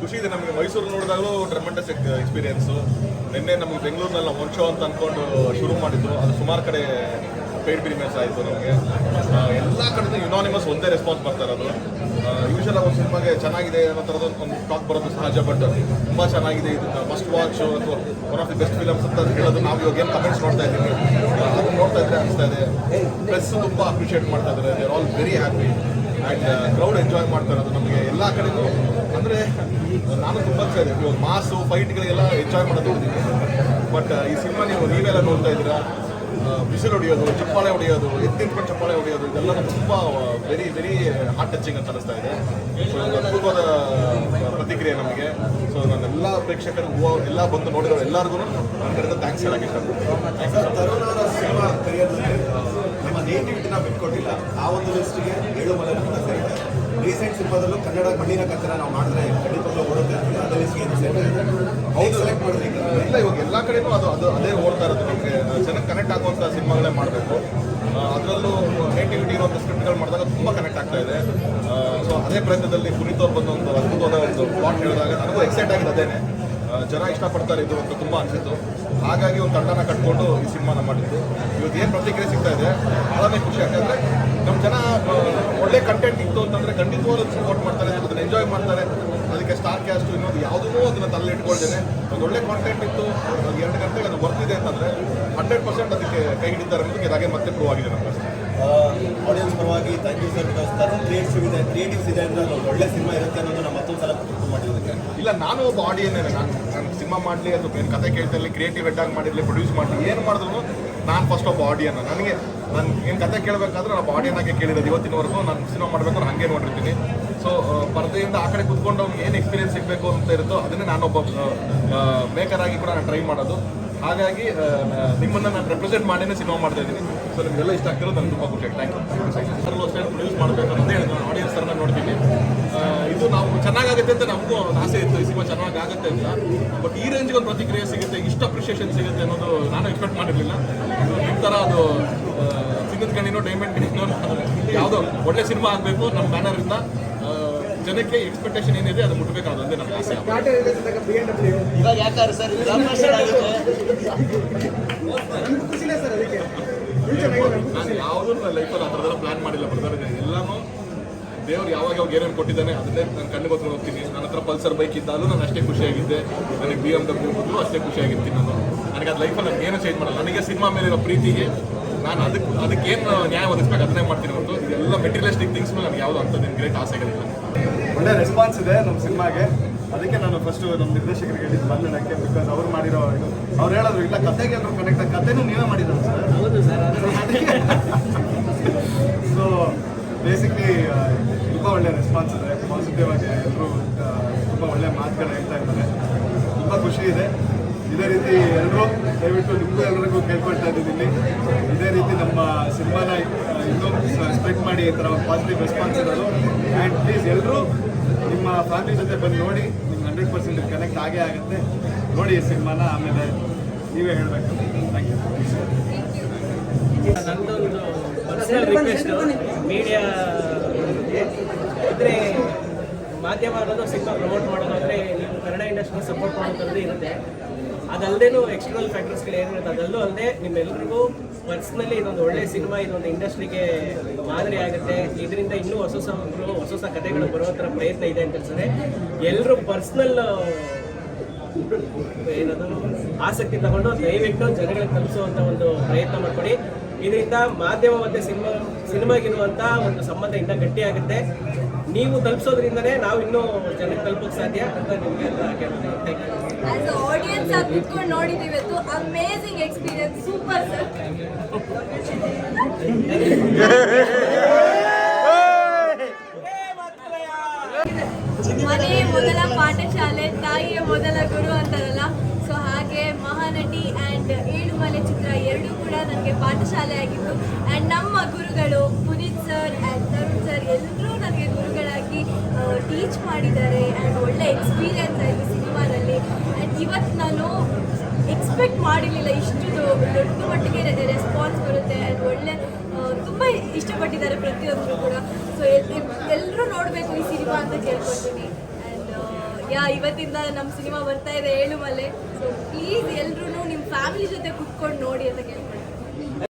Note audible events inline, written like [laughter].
ಖುಷಿ ಇದೆ ನಮಗೆ ಮೈಸೂರು ನೋಡಿದಾಗಲೂ ಟ್ರೆಮೆಂಡಸ್ ಎಕ್ಸ್ಪೀರಿಯನ್ಸು ನಿನ್ನೆ ನಮಗೆ ಬೆಂಗಳೂರಿನಲ್ಲಿ ಶೋ ಅಂತ ಅಂದ್ಕೊಂಡು ಶುರು ಮಾಡಿದ್ದು ಅದು ಸುಮಾರು ಕಡೆ ಪೇಡ್ ಪ್ರೀಮಿಯರ್ಸ್ ಆಯಿತು ನಮಗೆ. ಎಲ್ಲ ಕಡೆ ಯುನಾನಿಮಸ್ ಒಂದೇ ರೆಸ್ಪಾನ್ಸ್ ಬರ್ತಾ ಇರೋದು. ಯೂಶಲ್ ಒಂದು ಸಿನಿಮಾಗೆ ಚೆನ್ನಾಗಿದೆ ಅನ್ನೋ ಥರದ ಒಂದು ಟಾಕ್ ಬರೋದು ಸಹಜ ಬಟ್ ತುಂಬ ಚೆನ್ನಾಗಿದೆ ಇದು. ಮಸ್ಟ್ ವಾಚ್ ಅಥವಾ one of the best films ಅಂತ ಹೇಳೋದು ನಾವು ಇವಾಗ ಏನು ಕಮೆಂಟ್ಸ್ ನೋಡ್ತಾ ಇದ್ದೀವಿ. ಅದನ್ನು ನೋಡ್ತಾ ಇದ್ರೆ ಅನಿಸ್ತಾ ಇದೆ. ಪ್ರೆಸ್ ತುಂಬ ಅಪ್ರಿಷಿಯೇಟ್ ಮಾಡ್ತಾ ಇದ್ದಾರೆ. They are all very happy crowd enjoy ಮಾಡ್ತಾರೆ ಅದು ನಮಗೆ ಎಲ್ಲ ಕಡೆಗೂ ಅಂದರೆ ನಾನು ತುಂಬ ಇದೆ. ಇವಾಗ ಮಾಸು ಫೈಟ್ಗಳಿಗೆಲ್ಲ ಎಂಜಾಯ್ ಮಾಡೋದು. ಬಟ್ ಈ ಸಿನಿಮಾ ನೀವು ನೀವೆಲ್ಲ ನೋಡ್ತಾ ಇದ್ದೀರಾ? ಬಿಸಿಲು ಹೊಡೆಯೋದು ಚಪ್ಪಾಳೆ ಹೊಡೆಯೋದು ಎತ್ತಿನ ಚಪ್ಪಾಳೆ ಹೊಡೆಯೋದು ಇದೆಲ್ಲ ತುಂಬ ವೆರಿ ವೆರಿ ಹಾರ್ಟ್ ಟಚಿಂಗ್ ಅಂತ ಅನಿಸ್ತಾ ಇದೆ. ಸೊ ಅದ್ಭುತವಾದ ಪ್ರತಿಕ್ರಿಯೆ ನಮಗೆ. ಸೊ ನನ್ನೆಲ್ಲ ಪ್ರೇಕ್ಷಕರು ಹೂವು ಎಲ್ಲ ಬಂದು ನೋಡಿದ್ರು ಎಲ್ಲರಿಗೂ ನನ್ನ ಕಡೆಯಿಂದ ಥ್ಯಾಂಕ್ಸ್ ಹೇಳಕ್ಕೆ ಇಷ್ಟಪಡ್ತೀನಿ. ನಮ್ಮ ನೇಟಿವಿಟಿನ ಬಿಟ್ಕೊಟ್ಟಿಲ್ಲ. ಆ ಒಂದು ಲಿಸ್ಟ್ಗೆ ಏಳು ಮಲೆ ಕೂಡ ಸೇರಿದೆ. ರೀಸೆಂಟ್ ಸಿನಿಮಾದಲ್ಲೂ ಕನ್ನಡ ಮಣ್ಣಿನ ಕಚ್ಚರ ನಾವು ಮಾಡಿದ್ರೆ ಖಂಡಿತವಾಗ್ಲೂ ಓಡುತ್ತೆ ಅದೇ ಲಿಸ್ಟ್ಗೆ ಇದು ಸೇರಿದೆ. ಹೌದು. ಸೆಲೆಕ್ಟ್ ಮಾಡಿದ್ರೆ ಇಲ್ಲ ಇವಾಗ ಎಲ್ಲ ಕಡೆನೂ ಅದು ಅದು ಅದೇ ಓಡ್ತಾ ಇರೋದು. ಜನಕ್ಕೆ ಕನೆಕ್ಟ್ ಆಗುವಂಥ ಸಿನಿಮಾಗಳೇ ಮಾಡಬೇಕು. ಅದರಲ್ಲೂ ನೇಟಿವಿಟಿ ಇರುವಂಥ ಸ್ಕ್ರಿಪ್ಟ್ಗಳು ಮಾಡಿದಾಗ ತುಂಬ ಕನೆಕ್ಟ್ ಆಗ್ತಾ ಇದೆ. ಸೊ ಅದೇ ಪ್ರಯತ್ನದಲ್ಲಿ ಪುನೀತ್ ಅವ್ರು ಬಂದು ಒಂದು ಅದ್ಭುತವಾದ ಒಂದು ಪ್ಲಾಟ್ ಹೇಳಿದಾಗ ನನಗೂ ಎಕ್ಸೈಟ್ ಆಗಿದೆ ಅದೇನೆ. ಜನ ಇಷ್ಟಪಡ್ತಾರೆ ಇದು ಅಂತ ತುಂಬ ಅನಿಸಿತ್ತು. ಹಾಗಾಗಿ ಒಂದು ತಂಡನ ಕಟ್ಕೊಂಡು ಈ ಸಿನಿಮಾನ ಮಾಡಿದ್ದು. ಇವತ್ತು ಏನು ಪ್ರತಿಕ್ರಿಯೆ ಸಿಗ್ತಾ ಇದೆ, ಭಾಳನೇ ಖುಷಿ ಯಾಕಂದರೆ ನಮ್ಮ ಜನ ಒಳ್ಳೆ ಕಂಟೆಂಟ್ ಇತ್ತು ಅಂತಂದರೆ ಖಂಡಿತವಾಗ್ಲೂ ಸಪೋರ್ಟ್ ಮಾಡ್ತಾರೆ, ಅದನ್ನು ಎಂಜಾಯ್ ಮಾಡ್ತಾರೆ. ಅದಕ್ಕೆ ಸ್ಟಾರ್ ಕ್ಯಾಸ್ಟು ಇನ್ನೊಂದು ಯಾವುದೂ ಅದನ್ನು ತಲೆ ಇಟ್ಕೊಳ್ತೇನೆ ಒಂದು ಒಳ್ಳೆ ಕಾಂಟೆಂಟ್ ಇತ್ತು ಎರಡು ಗಂಟೆಗೆ ಅದು ಬರ್ತಿದೆ ಅಂತಂದರೆ ಹಂಡ್ರೆಡ್ ಪರ್ಸೆಂಟ್ ಅದಕ್ಕೆ ಕೈ ಹಿಡಿತಾರೆ ಅನ್ನೋದಕ್ಕೆ ಇದಾಗೆ ಮತ್ತೆ ಪ್ರೂವ್ ಆಗಿದೆ ನಮ್ಮ ಆಡಿಯನ್ಸ್ ಪರವಾಗಿ thank you sir because Tarun creative ಇದೆ ಕ್ರಿಯೇಟಿವ್ಸ್ ಇದೆ ಅಂದರೆ ಒಂದು ಒಳ್ಳೆ ಸಿನಿಮಾ ಇರುತ್ತೆ ಅನ್ನೋದನ್ನ ಮತ್ತೊಂದು ಸಲ ಪ್ರೂವ್ ಮಾಡಿರೋದಕ್ಕೆ. ಇಲ್ಲ ನಾನು ಒಬ್ಬ ಆಡಿಯನ್ನೇ ನಾನು ನಾನು ಸಿನಿಮಾ ಮಾಡಲಿ ಅದು ಏನು ಕತೆ ಕೇಳ್ತಾ ಇರಲಿ ಕ್ರಿಯೇಟಿವ್ ಹೆಡ್ ಆಗಿ ಮಾಡಿರಲಿ ಪ್ರೊಡ್ಯೂಸ್ ಮಾಡಲಿ ಏನು ಮಾಡಿದ್ರು ನಾನು ಫಸ್ಟ್ ಒಬ್ಬ ಆಡಿಯನ್ ನನಗೆ ನಾನು ಏನು ಕತೆ ಕೇಳಬೇಕಾದ್ರೆ ನಾನು ಆಡಿಯನ್ ಆಗಿ ಕೇಳಿರೋದು. ಇವತ್ತಿನವರೆಗೂ ನಾನು ಸಿನಿಮಾ ಮಾಡಬೇಕು ಹಾಗೆ ನೋಡಿರ್ತೀನಿ. ಸೊ ಪರದೆಯಿಂದ ಆ ಕಡೆ ಕುತ್ಕೊಂಡು ಅವ್ನಿಗೆ ಏನು ಎಕ್ಸ್ಪೀರಿಯನ್ಸ್ ಸಿಗಬೇಕು ಅಂತ ಇರುತ್ತೋ ಅದನ್ನೇ ನಾನೊಬ್ಬ ಮೇಕರ್ ಆಗಿ ಕೂಡ ನಾನು ಟ್ರೈ ಮಾಡೋದು. ಹಾಗಾಗಿ ನಿಮ್ಮನ್ನು ನಾನು ರೆಪ್ರೆಸೆಂಟ್ ಮಾಡಿನೇ ಸಿನಿಮಾ ಮಾಡ್ತಾ ಇದ್ದೀನಿ. ಸೊ ನಿಮಗೆಲ್ಲ ಇಷ್ಟ ಆಗ್ತಿರೋ ನನಗೆ ತುಂಬ ಖುಷಿ ಥ್ಯಾಂಕ್ ಯು ಅಷ್ಟೇ ಪ್ರೊಡ್ಯೂಸ್ ಮಾಡಬೇಕು ಅಂತ ಹೇಳಿ ನಾನು ಆಡಿಯನ್ಸ್ ಥರನ ನೋಡ್ತೀನಿ. ಇದು ನಾವು ಚೆನ್ನಾಗಾಗುತ್ತೆ ಅಂತ ನಮಗೂ ಆಸೆ ಇತ್ತು. ಸಿನಿಮಾ ಚೆನ್ನಾಗಿ ಆಗುತ್ತೆ ಅಂತ. ಬಟ್ ಈ ರೇಂಜ್ಗೆ ಒಂದು ಪ್ರತಿಕ್ರಿಯೆ ಸಿಗುತ್ತೆ, ಇಷ್ಟು ಅಪ್ರಿಷಿಯೇಷನ್ ಸಿಗುತ್ತೆ ಅನ್ನೋದು ನಾನು ಎಕ್ಸ್ಪೆಕ್ಟ್ ಮಾಡಿರಲಿಲ್ಲ. ನಿಮ್ಮ ಥರ ಅದು ಚಿನ್ನದ ಡೈಮಂಡ್ ಗಣಿನೋ, [laughs] ಯಾವುದೋ ಒಳ್ಳೆ ಸಿನಿಮಾ ಆಗಬೇಕು ನಮ್ಮ ಬ್ಯಾನರಿಂದ ಜನಕ್ಕೆ ಎಕ್ಸ್ಪೆಕ್ಟೇಷನ್ ಏನಿದೆ ಅದು ಮುಟ್ಟಬೇಕಾದಂತೆ ನನ್ನ ಆಸೆ. ಇವಾಗ ಸರ್? ನಾನು ಯಾವುದೂ ನನ್ನ ಲೈಫಲ್ಲಿ ಆ ಥರದೆಲ್ಲ ಪ್ಲಾನ್ ಮಾಡಿಲ್ಲ ಬರ್ತಾರೆ ಎಲ್ಲಾನು ದೇವ್ರು ಯಾವಾಗ ಯಾವಾಗ ಏನೇನು ಕೊಟ್ಟಿದ್ದಾನೆ ಅದನ್ನೇ ನಾನು ಕಣ್ಣು ಹೊತ್ಕೊಂಡು ಹೋಗ್ತೀನಿ. ನನ್ನ ಹತ್ರ ಪಲ್ಸರ್ ಬೈಕ್ ಇದ್ದಾಗಲೂ ನಾನು ಅಷ್ಟೇ ಖುಷಿಯಾಗಿದ್ದೆ. ನನಗೆ ಬಿ ಎಂ ಡಬ್ಲ್ಯೂ ಅಷ್ಟೇ ಖುಷಿಯಾಗಿರ್ತೀನಿ ನಾನು. ನನಗೆ ಅದು ಲೈಫಲ್ಲಿ ನನಗೇನು ಏನೂ ಚೇಂಜ್ ಮಾಡಲ್ಲ. ನನಗೆ ಸಿನಿಮಾ ಮೇಲಿರೋ ಪ್ರೀತಿಗೆ ನಾನು ಅದಕ್ಕೆ ಅದಕ್ಕೆ ಏನು ನ್ಯಾಯ ಒದಗಿಸ್ಬೇಕು? ಅದನ್ನೇ ಮಾಡ್ತೀನಿ ಹೊರತು. ಎಲ್ಲ ಮೆಟೀರಿಯಲಿಸ್ಟಿಕ್ ಥಿಂಗ್ಸ್ ಮೇಲೆ ನನಗೆ ಯಾವುದು ಅಂಥದ್ದು ಗ್ರೇಟ್ ಆಸೆಗಳಿಲ್ಲ. ಒಳ್ಳೆ ರೆಸ್ಪಾನ್ಸ್ ಇದೆ ನಮ್ಮ ಸಿನಿಮಾಗೆ. ಅದಕ್ಕೆ ನಾನು ಫಸ್ಟ್ ನಮ್ಮ ನಿರ್ದೇಶಕರಿಗೆ ಹೇಳಿದ್ದು ನನಗೆ ಬಿಕಾಸ್ ಅವ್ರು ಮಾಡಿರೋ ಇದು. ಅವ್ರು ಹೇಳಿದ್ರು ಇಲ್ಲ ಕತೆಗೆ ಎಲ್ಲರೂ ಕನೆಕ್ಟ್ ಕತೆನೂ ನೀವೇ ಮಾಡಿದ್ರು ಸರ್? ಹೌದು ಸರ್ ಸೊ ಬೇಸಿಕ್ಲಿ ತುಂಬ ಒಳ್ಳೆ ರೆಸ್ಪಾನ್ಸ್ ಇದೆ. ಪಾಸಿಟಿವ್ ಆಗಿ ಎಲ್ಲರೂ ತುಂಬ ಒಳ್ಳೆ ಮಾತುಗಳು ಹೇಳ್ತಾ ಇದ್ದಾರೆ. ತುಂಬ ಖುಷಿ ಇದೆ. ಇದೇ ರೀತಿ ಎಲ್ಲರೂ ದಯವಿಟ್ಟು ನಿಮಗೂ ಎಲ್ಲರಿಗೂ ಕೇಳ್ಕೊಳ್ತಾ ಇದ್ದೀನಿ ಇದೇ ರೀತಿ ನಮ್ಮ ಸಿನಿಮಾನ ಇನ್ನೂ ಸ್ಪ್ರೆಡ್ ಮಾಡಿ ಈ ಥರ ಒಂದು ಪಾಸಿಟಿವ್ ರೆಸ್ಪಾನ್ಸ್ ಇರೋದು. ಆ್ಯಂಡ್ ಪ್ಲೀಸ್ ಎಲ್ಲರೂ ನಿಮ್ಮ ಫ್ಯಾಮಿಲಿ ಜೊತೆ ಬಂದು ನೋಡಿ ನಿಮ್ಗೆ ಹಂಡ್ರೆಡ್ ಪರ್ಸೆಂಟ್ ಕನೆಕ್ಟ್ ಆಗೇ ಆಗುತ್ತೆ. ನೋಡಿ ಈ ಸಿನಿಮಾನ ಆಮೇಲೆ ನೀವೇ ಹೇಳಬೇಕು. ಥ್ಯಾಂಕ್ ಯು ನಂದೊಂದು ಪರ್ಸನಲ್ ರಿಕ್ವೆಸ್ಟ್ ಮೀಡಿಯಾ ಅಂದರೆ ಮಾಧ್ಯಮ ಅನ್ನೋದು ಸಿನಿಮಾ ಪ್ರಮೋಟ್ ಮಾಡೋದಾದ್ರೆ ನೀವು ಕನ್ನಡ ಇಂಡಸ್ಟ್ರಿ ಸಪೋರ್ಟ್ ಮಾಡೋದ್ರದ್ದೇ ಇರುತ್ತೆ. ಅದಲ್ಲದೇನು ಎಕ್ಸ್ಟರ್ನಲ್ ಫ್ಯಾಕ್ಟರ್ಸ್ಗಳು ಏನಿರುತ್ತೆ ಅದಲ್ಲೂ ಅಲ್ಲದೆ ನಿಮ್ಮೆಲ್ಲರಿಗೂ ಪರ್ಸ್ನಲಿ ಇದೊಂದು ಒಳ್ಳೆ ಸಿನಿಮಾ ಇದೊಂದು ಇಂಡಸ್ಟ್ರಿಗೆ ಮಾದರಿ ಆಗುತ್ತೆ. ಇದರಿಂದ ಇನ್ನೂ ಹೊಸ ಹೊಸ ಹೊಸ ಹೊಸ ಕಥೆಗಳು ಬರೋ ಥರ ಪ್ರಯತ್ನ ಇದೆ ಅಂತ ಅನ್ಸುತ್ತೆ ಎಲ್ಲರೂ ಪರ್ಸ್ನಲ್ ಏನದು, ಆಸಕ್ತಿ ತಗೊಂಡು ದಯವಿಟ್ಟು ಜನಗಳಿಗೆ ತಲುಪಿಸುವಂಥ ಒಂದು ಪ್ರಯತ್ನ ಮಾಡ್ಕೊಡಿ. ಇದರಿಂದ ಮಾಧ್ಯಮ ಮತ್ತೆ ಸಿನಿಮಾ ಸಿನಿಮಾಗಿರುವಂಥ ಒಂದು ಸಂಬಂಧ ಇನ್ನೂ ಗಟ್ಟಿಯಾಗುತ್ತೆ. ನೀವು ತಲುಪಿಸೋದ್ರಿಂದನೇ ನಾವು ಇನ್ನೂ ಜನಕ್ಕೆ ತಲುಪೋಕೆ ಸಾಧ್ಯ ಅಂತ ನಿಮಗೆ ಅಂತ ಥ್ಯಾಂಕ್ ಯು ಆಸ್ ಆಡಿಯನ್ಸ್ ಆಗಿ ಕುತ್ಕೊಂಡು ನೋಡಿದೀವಿ ಇವತ್ತು ಅಮೇಸಿಂಗ್ ಎಕ್ಸ್ಪೀರಿಯನ್ಸ್ ಸೂಪರ್ ಸರ್ ಮನೆ ಮೊದಲ ಪಾಠಶಾಲೆ ತಾಯಿಯ ಮೊದಲ ಗುರು ಅಂತಾರಲ್ಲ? ಹಾಗೆ ಮಹಾನಟಿ ಆ್ಯಂಡ್ ಏಳುಮಲೆ ಚಿತ್ರ ಎರಡೂ ಕೂಡ ನನಗೆ ಪಾಠಶಾಲೆ ಆಗಿತ್ತು ಆ್ಯಂಡ್ ನಮ್ಮ ಗುರುಗಳು Puneeth sir and Tarun sir ಎಲ್ಲರೂ ನನಗೆ ಗುರುಗಳಾಗಿ ಟೀಚ್ ಮಾಡಿದ್ದಾರೆ ಆ್ಯಂಡ್ ಒಳ್ಳೆ ಎಕ್ಸ್ಪೀರಿಯನ್ಸ್ ಆಯಿತು ಸಿನಿಮಾದಲ್ಲಿ. ಆ್ಯಂಡ್ ಇವತ್ತು ನಾನು ಎಕ್ಸ್ಪೆಕ್ಟ್ ಮಾಡಿರಲಿಲ್ಲ ಇಷ್ಟು ದೊಡ್ಡ ಮಟ್ಟಿಗೆ ರೆಸ್ಪಾನ್ಸ್ ಬರುತ್ತೆ ಆ್ಯಂಡ್ ಒಳ್ಳೆ ತುಂಬ ಇಷ್ಟಪಟ್ಟಿದ್ದಾರೆ ಪ್ರತಿಯೊಬ್ಬರು ಕೂಡ. ಸೊ ಎಲ್ಲರೂ ನೋಡಬೇಕು ಈ ಸಿನಿಮಾ ಅಂತ ಕೇಳ್ಕೊಳ್ತೀನಿ. ಯಾ, ಇವತ್ತಿಂದ ನಮ್ಮ ಸಿನಿಮಾ ಬರ್ತಾ ಇದೆ ಏಳು ಮಲೆ ಸೊ ಪ್ಲೀಸ್ ಎಲ್ಲರೂ ನಿಮ್ಮ ಫ್ಯಾಮಿಲಿ ಜೊತೆ ಕುತ್ಕೊಂಡು ನೋಡಿ ಅಂತ ಕೇಳ್ಕೊಳ್ತೀನಿ